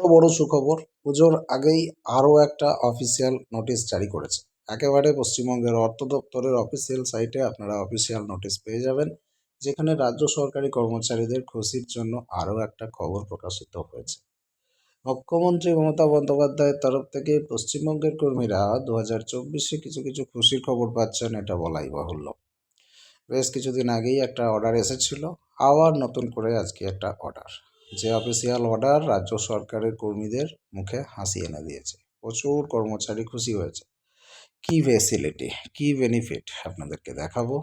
বড় বড় সুখবর, পুজোর আগেই আরও একটা অফিসিয়াল নোটিশ জারি করেছে। একেবারে পশ্চিমবঙ্গের অর্থ দপ্তরের অফিসিয়াল সাইটে আপনারা অফিসিয়াল নোটিশ পেয়ে যাবেন, যেখানে রাজ্য সরকারি কর্মচারীদের খুশির জন্য আরও একটা খবর প্রকাশিত হয়েছে। মুখ্যমন্ত্রী মমতা বন্দ্যোপাধ্যায়ের তরফ থেকে পশ্চিমবঙ্গের কর্মীরা দু হাজার চব্বিশে কিছু কিছু খুশির খবর পাচ্ছেন, এটা বলাই বাহুল্য। বেশ কিছুদিন আগেই একটা অর্ডার এসেছিল, আবার নতুন করে আজকে একটা অর্ডার যে অফিসিয়াল অর্ডার রাজ্য সরকারের কর্মীদের মুখে হাসি এনে দিয়েছে। প্রচুর কর্মচারী খুশি হয়েছে। কি ফেসিলিটি কি বেনিফিট আপনাদেরকে দেখাবো?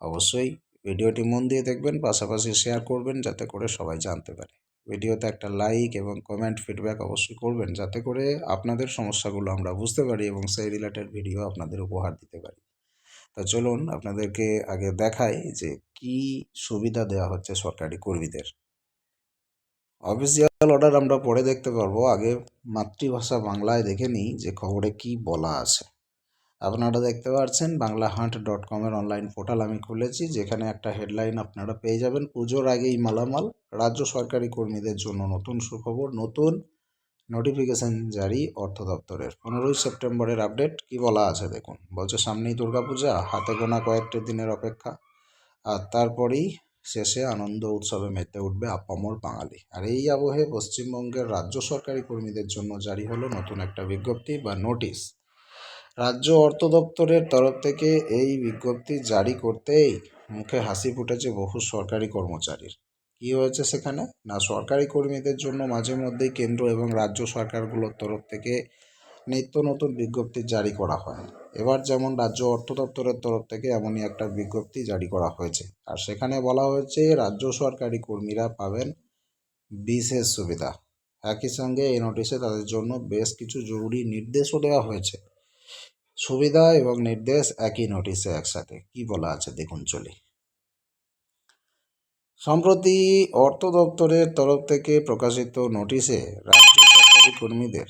অবশ্যই ভিডিওটি মন দিয়ে দেখবেন, পাশাপাশি শেয়ার করবেন যাতে করে সবাই জানতে পারে। ভিডিওতে একটা লাইক এবং কমেন্ট ফিডব্যাক অবশ্যই করবেন যাতে করে আপনাদের সমস্যাগুলো আমরা বুঝতে পারি এবং সেই রিলেটেড ভিডিও আপনাদের উপহার দিতে পারি। তো চলুন আপনাদেরকে আগে দেখাই যে কি সুবিধা দেওয়া হচ্ছে সরকারি কর্মীদের। অফিসিয়াল অর্ডার আমরা পরে দেখতে পারব। আগে মাতৃভাষা বাংলায় দেখে নিই যে খবরে কি বলা আছে। আপনারা দেখতে পাচ্ছেন বাংলা হান্ট ডট কমের অনলাইন পোর্টাল আমি খুলেছি, যেখানে একটা হেডলাইন আপনারা পেয়ে যাবেন, পুজোর আগেই মালামাল, রাজ্য সরকারি কর্মীদের জন্য নতুন সুখবর, নতুন নোটিফিকেশন জারি অর্থ দপ্তরের। পনেরোই সেপ্টেম্বরের আপডেট কি বলা আছে দেখুন। বলছে সামনেই দুর্গাপূজা, হাতে গোনা কয়েকটি দিনের অপেক্ষা। আর তারপরেই শেষে আনন্দ উৎসবে মেতে উঠবে আপামর বাঙালি। আর এই আবহে পশ্চিমবঙ্গের রাজ্য সরকারি কর্মীদের জন্য জারি হলো নতুন একটা বিজ্ঞপ্তি বা নোটিশ। রাজ্য অর্থ দপ্তরের তরফ থেকে এই বিজ্ঞপ্তি জারি করতেই মুখে হাসি ফুটেছে বহু সরকারি কর্মচারীর। কি হয়েছে সেখানে? না, সরকারি কর্মীদের জন্য মাঝে মধ্যেই কেন্দ্র এবং রাজ্য সরকারগুলোর তরফ থেকে নিত্য নতুন বিজ্ঞপ্তি জারি করা হয় এবার যেমন রাজ্য অর্থ দপ্তরের তরফ থেকে এমনই একটা বিজ্ঞপ্তি জারি করা হয়েছে। আর সেখানে বলা হয়েছে, রাজ্য সরকারি কর্মীরা পাবেন বিশেষ সুবিধা। একই সঙ্গে এই নোটিশে তাদের জন্য বেশ কিছু জরুরি নির্দেশও দেওয়া হয়েছে। সুবিধা এবং নির্দেশ একই নোটিশে একসাথে। কি বলা আছে দেখুন চলে। সম্প্রতি অর্থ দপ্তরের তরফ থেকে প্রকাশিত নোটিশে রাজ্য সরকারি কর্মীদের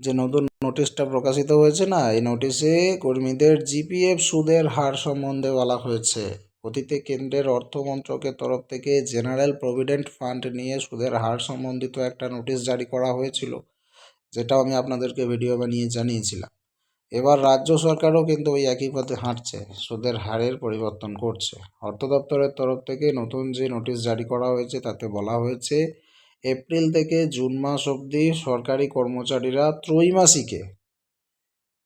যে নতুন নোটিশটা প্রকাশিত হয়েছে না, এই নোটিশে কর্মীদের জিপিএফ সুদের হার সম্বন্ধে বলা হয়েছে। অতীতে কেন্দ্রের অর্থমন্ত্রকের তরফ থেকে জেনারেল প্রভিডেন্ট ফান্ড নিয়ে সুদের হার সম্বন্ধিত একটা নোটিশ জারি করা হয়েছিল, যেটাও আমি আপনাদেরকে ভিডিও বানিয়ে জানিয়েছিলাম। এবার রাজ্য সরকারও কিন্তু ওই একই পথে হাঁটছে, সুদের হারের পরিবর্তন করছে। অর্থ দপ্তরের তরফ থেকে নতুন যে নোটিশ জারি করা হয়েছে, তাতে বলা হয়েছে এপ্রিল থেকে জুন মাস অবধি সরকারি কর্মচারীরা ত্রৈমাসিকে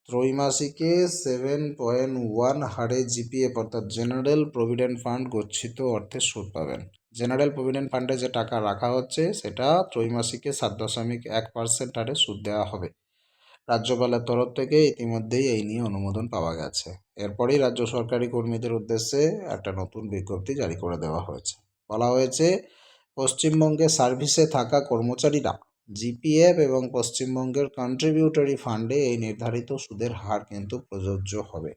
ত্রৈমাসিকে সেভেন পয়েন্ট ওয়ান হারে জিপিএফ অর্থাৎ জেনারেল প্রভিডেন্ট ফান্ড গচ্ছিত অর্থে সুদ পাবেন। জেনারেল প্রভিডেন্ট ফান্ডে যে টাকা রাখা হচ্ছে, সেটা ত্রৈমাসিকে সাত দশমিক এক পার্সেন্ট হারে সুদ দেওয়া হবে। রাজ্যপালের তরফ থেকে ইতিমধ্যেই এই নিয়ে অনুমোদন পাওয়া গেছে। এরপরেই রাজ্য সরকারি কর্মীদের উদ্দেশ্যে একটা নতুন বিজ্ঞপ্তি জারি করে দেওয়া হয়েছে। বলা হয়েছে পশ্চিমবঙ্গে সার্ভিসে থাকা কর্মচারীরা জিপিএফ এবং পশ্চিমবঙ্গের কন্ট্রিবিউটরি ফান্ডে এই নির্ধারিত সুদের হার কিন্তু প্রযোজ্য হবে।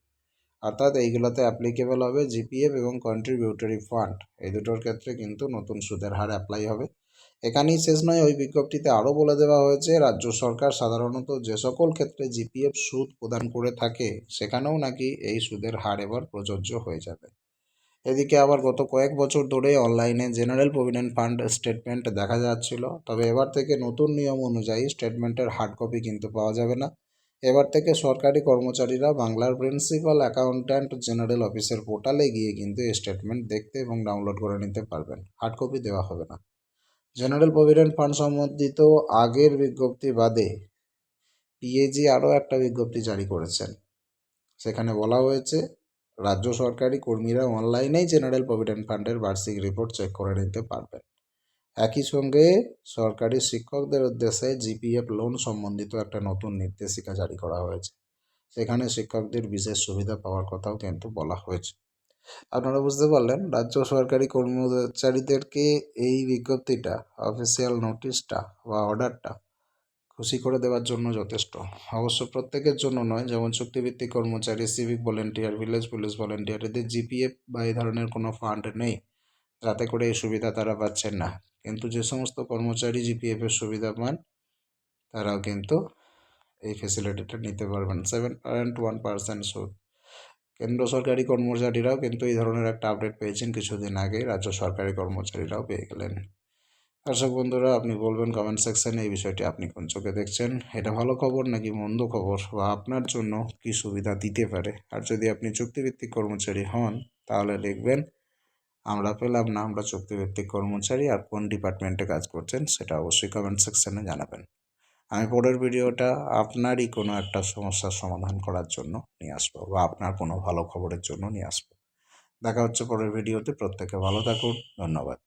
অর্থাৎ এইগুলোতে অ্যাপ্লিকেবল হবে জিপিএফ এবং কন্ট্রিবিউটরি ফান্ড এই দুটোর ক্ষেত্রে কিন্তু নতুন সুদের হার অ্যাপ্লাই হবে। এখানেই শেষ নয়, ওই বিজ্ঞপ্তিতে আরও বলে দেওয়া হয়েছে, রাজ্য সরকার সাধারণত যে সকল ক্ষেত্রে জিপিএফ সুদ প্রদান করে থাকে, সেখানেও নাকি এই সুদের হার এবার প্রযোজ্য হয়ে যাবে। এদিকে আবার গত কয়েক বছর ধরে অনলাইনে জেনারেল প্রভিডেন্ট ফান্ড স্টেটমেন্ট দেখা যাচ্ছিল, তবে এবার থেকে নতুন নিয়ম অনুযায়ী স্টেটমেন্টের হার্ড কপি কিন্তু পাওয়া যাবে না। এবার থেকে সরকারি কর্মচারীরা বাংলার প্রিন্সিপাল অ্যাকাউন্ট্যান্ট জেনারেল অফিসের পোর্টালে গিয়ে কিন্তু এই স্টেটমেন্ট দেখতে এবং ডাউনলোড করে নিতে পারবেন। হার্ড কপি দেওয়া হবে না। জেনারেল প্রভিডেন্ট ফান্ড সম্বন্ধিত আগের বিজ্ঞপ্তি বাদে পিএজি আরও একটা বিজ্ঞপ্তি জারি করেছেন। সেখানে বলা হয়েছে রাজ্য সরকারি কর্মীরা অনলাইনেই জেনারেল প্রভিডেন্ট ফান্ডের বার্ষিক রিপোর্ট চেক করে নিতে পারবেন। একই সঙ্গে সরকারি শিক্ষকদের উদ্দেশ্যে জিপিএফ লোন সম্বন্ধিত একটা নতুন নির্দেশিকা জারি করা হয়েছে। সেখানে শিক্ষকদের বিশেষ সুবিধা পাওয়ার কথাও কিন্তু বলা হয়েছে। আপনারা বুঝতে পারলেন, রাজ্য সরকারি কর্মচারীদেরকে এই বিজ্ঞপ্তিটা অফিসিয়াল নোটিশটা বা অর্ডারটা খুশি করে দেওয়ার জন্য যথেষ্ট। অবশ্য প্রত্যেকের জন্য নয়, যেমন চুক্তিভিত্তিক কর্মচারী civic volunteer village police volunteer এদের জিপিএফ বা এই ধরনের কোনো ফান্ড নেই, যাতে করে এই সুবিধা তারা পাচ্ছেন না। কিন্তু যে সমস্ত কর্মচারী জিপিএফের সুবিধা পান, তারাও কিন্তু এই ফেসিলিটিটা নিতে পারবেন। সেভেন পয়েন্ট ওয়ান পার্সেন্ট সুদ। কেন্দ্র সরকারি কর্মচারীরাও কিন্তু এই ধরনের একটা আপডেট পেয়েছেন কিছুদিন আগে, রাজ্য সরকারি কর্মচারীরাও পেয়ে গেলেন। দর্শক বন্ধুরা, আপনি বলবেন কমেন্ট সেকশানে এই বিষয়টি আপনি কোন চোখে দেখছেন? এটা ভালো খবর নাকি মন্দ খবর? বা আপনার জন্য কি সুবিধা দিতে পারে? আর যদি আপনি চুক্তিভিত্তিক কর্মচারী হন, তাহলে লিখবেন আমরা পেলাম না আমরা চুক্তিভিত্তিক কর্মচারী আর কোন ডিপার্টমেন্টে কাজ করছেন, সেটা অবশ্যই কমেন্ট সেকশানে জানাবেন। আমি পরের ভিডিওটা আপনারই কোনো একটা সমস্যার সমাধান করার জন্য নিয়ে আসব, বা আপনার কোনো ভালো খবরের জন্য নিয়ে আসব। দেখা হচ্ছে পরের ভিডিওতে, প্রত্যেকে ভালো থাকুন, ধন্যবাদ।